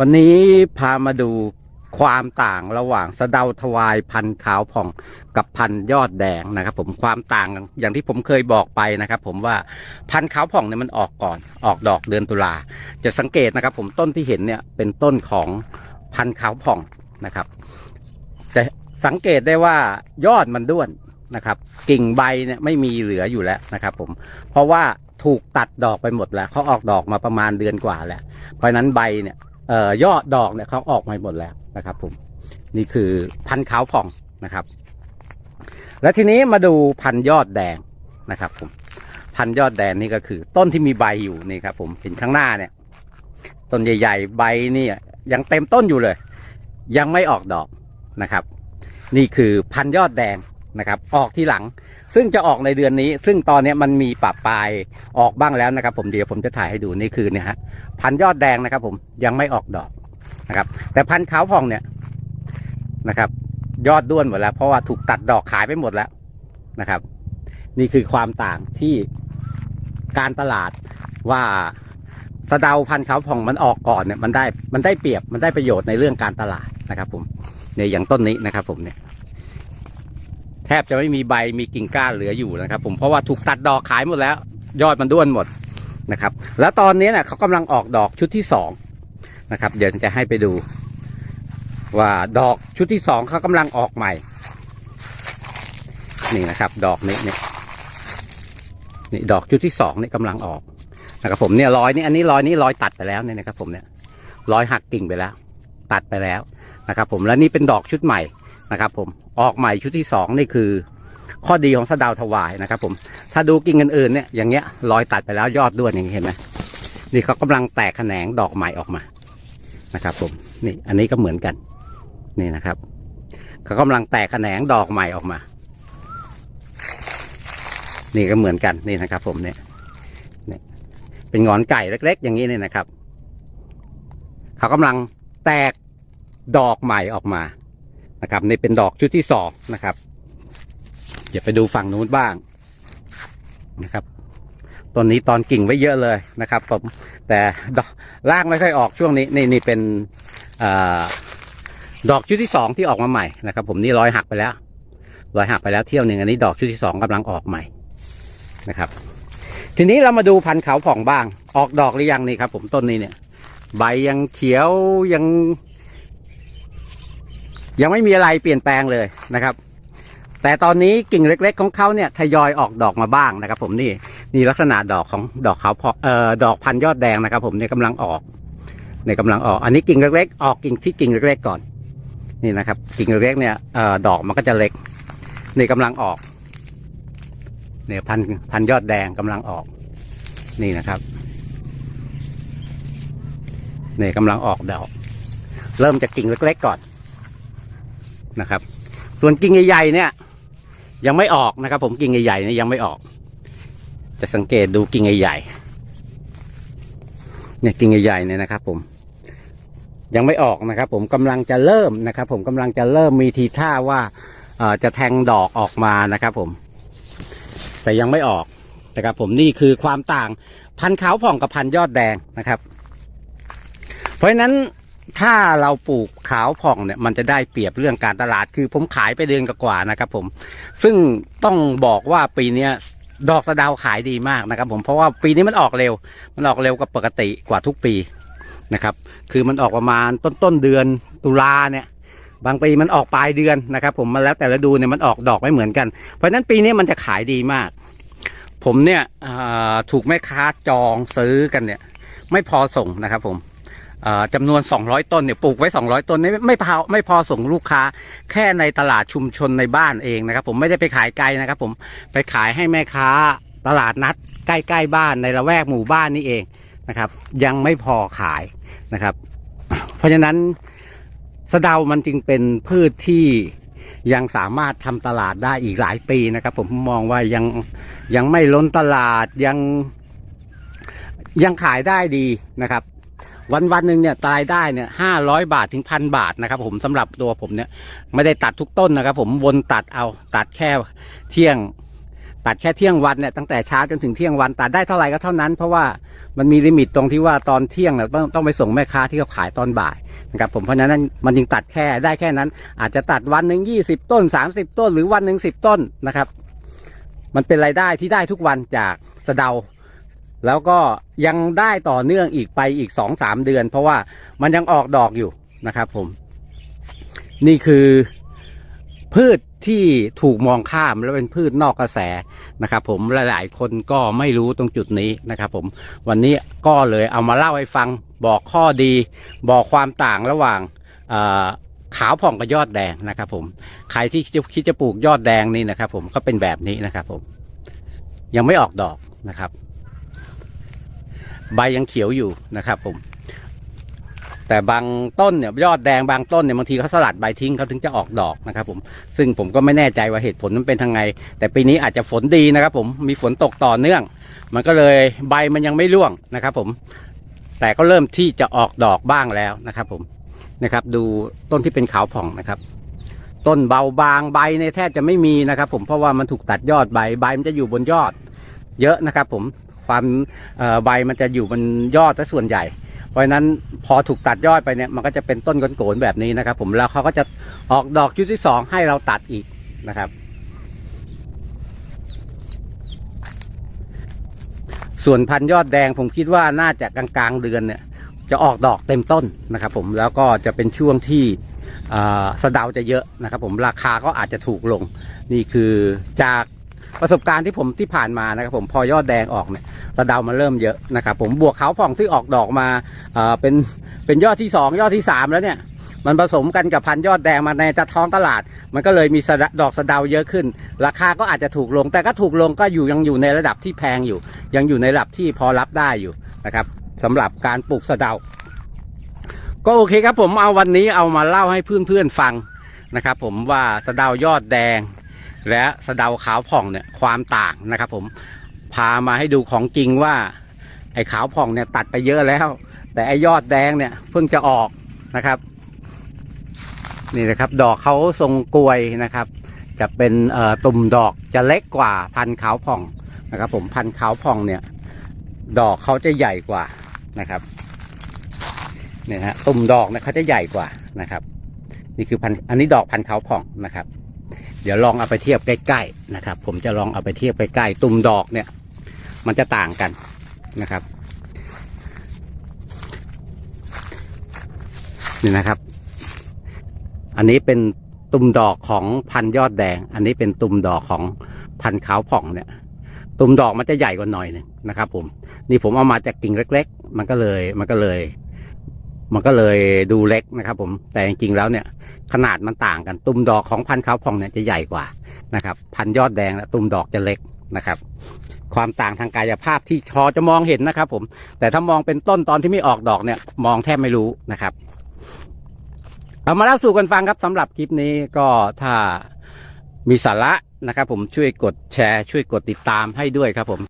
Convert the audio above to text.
วันนี้พามาดูความต่างระหว่างสะเดาทวายพันธุ์ขาวผ่องกับพันธุ์ยอดแดงนะครับ ผมความต่างอย่างที่ผมเคยบอกไปนะครับ ผมว่าพันธุ์ขาวผ่องเนี่ยมันออกก่อนออกดอกเดือนตุลาจะสังเกตนะครับ ผมต้นที่เห็นเนี่ยเป็นต้นของพันธุ์ขาวผ่องนะครับ จะสังเกตได้ว่ายอดมันด้วนนะครับ กิ่งใบเนี่ยไม่มีเหลืออยู่แล้วนะครับ ผมเพราะว่าถูกตัดดอกไปหมดแล้วเขาออกดอกมาประมาณเดือนกว่าแล้วเพราะนั้นใบเนี่ย ยอดดอกเนี่ยเขาออกมาหมดแล้วนะครับผมนี่คือพันธุ์ขาวผ่องนะครับ แล้วทีนี้มาดูพันธุ์ยอดแดงนะครับผมพันธุ์ยอดแดงนี่ก็คือ ต้นที่มีใบอยู่นี่ครับผมเห็นข้างหน้าเนี่ยต้นใหญ่ ๆ ใบนี่ยังเต็มต้นอยู่เลย ยังไม่ออกดอกนะครับ นี่คือพันธุ์ยอดแดง นะครับออกที่หลัง ซึ่งจะออกในเดือนนี้ ซึ่งตอนนี้มันมีปรับปลายออกบ้างแล้วนะครับ ผมเดี๋ยวผมจะถ่ายให้ดูนี่คือเนี่ยฮะพันยอดแดงนะครับ ผมยังไม่ออกดอกนะครับ แต่พันขาวผ่องเนี่ยนะครับ ยอดด้วนหมดแล้ว เพราะว่าถูกตัดดอกขายไปหมดแล้วนะครับ นี่คือความต่างที่การตลาดว่าสะเดาพันธุ์ขาวผ่องมันออกก่อนเนี่ยมันได้มันได้เปรียบมันได้ประโยชน์ในเรื่องการตลาดนะครับ ผมเนี่ยอย่างต้นนี้นะครับ ผมเนี่ย แทบจะไม่มีใบมีกิ่งก้านเหลืออยู่นะครับ ผมเพราะว่าถูกตัดดอกขายหมดแล้ว ยอดมันด้วนหมดนะครับ แล้วตอนนี้เนี่ยเขากำลังออกดอกชุดที่สองนะครับ เดี๋ยวจะให้ไปดู ว่าดอกชุดที่สองเขากำลังออกใหม่ นี่นะครับ ดอกนี้นี่นี่ดอกชุดที่สองนี่กำลังออกนะครับผมเนี่ยรอยนี่อันนี้รอยนี้รอยตัดไปแล้วเนี่ยนะครับ ผมเนี่ยรอยหักกิ่งไปแล้ว ตัดไปแล้วนะครับ ผมแล้วนี่เป็นดอกชุดใหม่ นะครับผมออกใหม่ชุดที่สองนี่คือ ข้อดีของสะดาวถวายนะครับผมถ้าดูกิ่งอื่นๆเนี่ยอย่างเงี้ยรอยตัดไปแล้วยอดด้วนอย่างนี้เห็นไหมนี่เขากำลังแตกแขนงดอกใหม่ออกมานะครับผมนี่อันนี้ก็เหมือนกันนี่นะครับเขากำลังแตกแขนงดอกใหม่ออกมา นี่ก็เหมือนกันนี่นะครับ ผมเนี่ยเนี่ยเป็นงอนไก่เล็ก ๆ อย่างนี้เนี่ยนะครับเขากำลังแตกดอกใหม่ออกมา นะครับนี่เป็นดอกชุดที่สองนะครับ เดี๋ยวไปดูฝั่งนู้นบ้างนะครับต้นนี้ตอนกิ่งไว้เยอะเลยนะครับผมแต่ดอกรากไม่ค่อยออกช่วงนี้นี่นี่เป็นอดอกชุดที่สองที่ออกมาใหม่นะครับ ผมนี่รอยหักไปแล้วรอยหักไปแล้วเที่ยวหนึ่งอันนี้ดอกชุดที่สองกำลังออกใหม่นะครับ ทีนี้เรามาดูพันธุ์เขาผ่องบ้าง ออกดอกหรือยังนี่ครับ ผมต้นนี้เนี่ย ใบยังเขียวยัง ยังไม่มีอะไรเปลี่ยนแปลงเลยนะครับ แต่ตอนนี้กิ่งเล็ก ๆ ของเขาเนี่ยทยอยออกดอกมาบ้างนะครับ ผมนี่นี่ลักษณะดอกของดอกเขาพอเอ่อดอกพันยอดแดงนะครับ ผมเนี่ยกำลังออกเนี่ยกำลังออกอันนี้กิ่งเล็กๆออกกิ่งที่กิ่งเล็กๆก่อนนี่นะครับ กิ่งเล็กๆเนี่ยเอ่อดอกมันก็จะเล็กนี่กำลังออกเนี่ยพันพันยอดแดงกำลังออก นี่นะครับเนี่ยกำลังออกดอก เริ่มจากกิ่งเล็ก ๆ ก่อน นะครับ ส่วนกิ่งใหญ่ๆเนี่ย ยังไม่ออกนะครับ ผมกิ่งใหญ่ๆเนี่ยยังไม่ออก จะสังเกตดูกิ่งใหญ่ๆเนี่ยกิ่งใหญ่ๆเนี่ยนะครับ ผม ยังไม่ออกนะครับ ผมกำลังจะเริ่มนะครับ ผมกำลังจะเริ่มมีทีท่าว่าจะแทงดอกออกมานะครับ ผม แต่ยังไม่ออกนะครับ ผมนี่คือความต่างพันธุ์ขาวผ่องกับพันธุ์ยอดแดงนะครับ เพราะฉะนั้น ถ้าเราปลูกขาวผ่องเนี่ยมันจะได้เปรียบเรื่องการตลาด คือผมขายไปเดือนกว่าๆนะครับผม ซึ่งต้องบอกว่าปีเนี้ยดอกสะดาวขายดีมากนะครับ ผมเพราะว่าปีนี้มันออกเร็ว มันออกเร็วกว่าปกติกว่าทุกปีนะครับ คือมันออกประมาณต้นต้นเดือนตุลาเนี่ย บางปีมันออกปลายเดือนนะครับ ผมมันแล้วแต่ละดูเนี่ยมันออกดอกไม่เหมือนกัน เพราะฉะนั้นปีนี้มันจะขายดีมาก ผมเนี่ยถูกแม่ค้าจองซื้อกันเนี่ย ไม่พอส่งนะครับ ผม จำนวน 200 ต้นเนี่ยปลูกไว้ 200 ต้นนี่ไม่ไม่พอไม่พอส่งลูกค้าแค่ในตลาดชุมชนในบ้านเองนะครับ ผมไม่ได้ไปขายไกลนะครับผมไปขายให้แม่ค้าตลาดนัดใกล้ๆบ้านในละแวกหมู่บ้านนี่เองนะครับ ยังไม่พอขายนะครับ เพราะฉะนั้นสะเดามันจึงเป็นพืชที่ยังสามารถทำตลาดได้อีกหลายปีนะครับ ผมมองว่ายังยังไม่ล้นตลาดยังยังขายได้ดีนะครับ วันวันหนึ่งเนี่ยตายได้เนี่ยห้าร้อยบาทถึงพันบาทนะครับผมสำหรับตัวผมเนี่ยไม่ได้ตัดทุกต้นนะครับ ผมวนตัดเอาตัดแค่เที่ยง ตัดแค่เที่ยงวันเนี่ยตั้งแต่เช้าจนถึงเที่ยงวันตัดได้เท่าไหร่ก็เท่านั้น เพราะว่ามันมีลิมิตตรงที่ว่าตอนเที่ยงเนี่ยต้องต้องไปส่งแม่ค้าที่เขาขายตอนบ่ายนะครับผมเพราะฉะนั้นมันจึงตัดแค่ได้แค่นั้น อาจจะตัดวันหนึ่งยี่สิบต้นสามสิบต้น หรือวันหนึ่งสิบต้นนะครับ มันเป็นรายได้ที่ได้ทุกวันจากสะเดา แล้วก็ยังได้ต่อเนื่องอีกไปอีกสองสามเดือน เพราะว่ามันยังออกดอกอยู่นะครับผม นี่คือพืชที่ถูกมองข้ามและเป็นพืชนอกกระแสนะครับ ผมหลายๆคนก็ไม่รู้ตรงจุดนี้นะครับผมวันนี้ก็เลยเอามาเล่าให้ฟังบอกข้อดี บอกความต่างระหว่างขาวผ่องกับยอดแดงนะครับผมใครที่จะคิดจะปลูกยอดแดงนี่นะครับ ผมก็เป็นแบบนี้นะครับ ผมยังไม่ออกดอกนะครับ ใบยังเขียวอยู่นะครับผม แต่บางต้นเนี่ยยอดแดงบางต้นเนี่ยบางทีเขาสลัดใบทิ้งเขาถึงจะออกดอกนะครับผมซึ่งผมก็ไม่แน่ใจว่าเหตุผลมันเป็นทางไง แต่ปีนี้อาจจะฝนดีนะครับ ผมมีฝนตกต่อเนื่อง มันก็เลยใบมันยังไม่ร่วงนะครับ ผม แต่ก็เริ่มที่จะออกดอกบ้างแล้วนะครับ ผมนะครับ ดูต้นที่เป็นขาวผ่องนะครับต้นเบาบางใบในยแทบจะไม่มีนะครับ ผมเพราะว่ามันถูกตัดยอดใบใบมันจะอยู่บนยอด เยอะนะครับ ผม ความเอ่อใบมันจะอยู่บนยอดซะส่วนใหญ่ เพราะฉะนั้นพอถูกตัดยอดไปเนี่ยมันก็จะเป็นต้นโกนๆแบบนี้นะครับ ผมแล้วเขาก็จะออกดอกชุดที่สองให้เราตัดอีกนะครับ ส่วนพันยอดแดงผมคิดว่าน่าจะกลางๆเดือนเนี่ยจะออกดอกเต็มต้นนะครับ ผมแล้วก็จะเป็นช่วงที่อ่าสะเดาจะเยอะนะครับ ผมราคาก็อาจจะถูกลง นี่คือจากประสบการณ์ที่ผมที่ผ่านมานะครับ ผมพอยอดแดงออกเนี่ย สะเดามันเริ่มเยอะนะครับ ผมบวกเขาผ่องที่ออกดอกมาเป็นเป็นยอดที่สองยอดที่สามแล้วเนี่ยมันผสมกันกับพันธุ์ยอดแดงมาในตะท้องตลาด มันก็เลยมีสะดดอกสะเดาเยอะขึ้น ราคาก็อาจจะถูกลง แต่ก็ถูกลงก็อยู่ยังอยู่ในระดับที่แพงอยู่ ยังอยู่ในระดับที่พอรับได้อยู่นะครับสำหรับการปลูกสะเดา ก็โอเคครับผมเอาวันนี้เอามาเล่าให้เพื่อนๆฟังนะครับ ผมว่าสะเดายอดแดง และสะเดาขาวผ่องเนี่ยความต่างนะครับ ผม พามาให้ดูของจริงว่า ไอ้ขาวผ่องเนี่ยตัดไปเยอะแล้ว แต่ไอ้ยอดแดงเนี่ยเพิ่งจะออกนะครับ นี่นะครับดอกเขาทรงกลวยนะครับ จะเป็นตุ่มดอกจะเล็กกว่าพันขาวผ่องนะครับ ผมพันขาวผ่องเนี่ย ดอกเขาจะใหญ่กว่านะครับเนี่ยฮะตุ่มดอกเนี่ยเขาจะใหญ่กว่านะครับ นี่คือพันอันนี้ดอกพันขาวผ่องนะครับ เดี๋ยวลองเอาไปเทียบใกล้ๆนะครับ ผมจะลองเอาไปเทียบใกล้ๆตุ่มดอกเนี่ย มันจะต่างกันนะครับนี่นะครับ อันนี้เป็นตุ่มดอกของพันธุ์ยอดแดง อันนี้เป็นตุ่มดอกของพันธุ์ขาวผ่องเนี่ย ตุ่มดอกมันจะใหญ่กว่าหน่อยหนึงนะครับ ผม นี่ผมเอามาจากกิ่งเล็ก ๆ มันก็เลย มันก็เลย มันก็เลยดูเล็กนะครับ ผม แต่จริงๆแล้วเนี่ย ขนาดมันต่างกัน ตุ่มดอกของพันธุ์ขาวผ่องเนี่ยจะใหญ่กว่านะครับ พันธุ์ยอดแดงและตุ่มดอกจะเล็ก นะครับ ความต่างทางกายภาพที่พอจะมองเห็นนะครับ ผม แต่ถ้ามองเป็นต้นตอนที่ไม่ออกดอกเนี่ย มองแทบไม่รู้นะครับ เอามาเล่าสู่กันฟังครับสำหรับคลิปนี้ก็ถ้ามีสาระนะครับ ผมช่วยกดแชร์ ช่วยกดติดตามให้ด้วยครับผม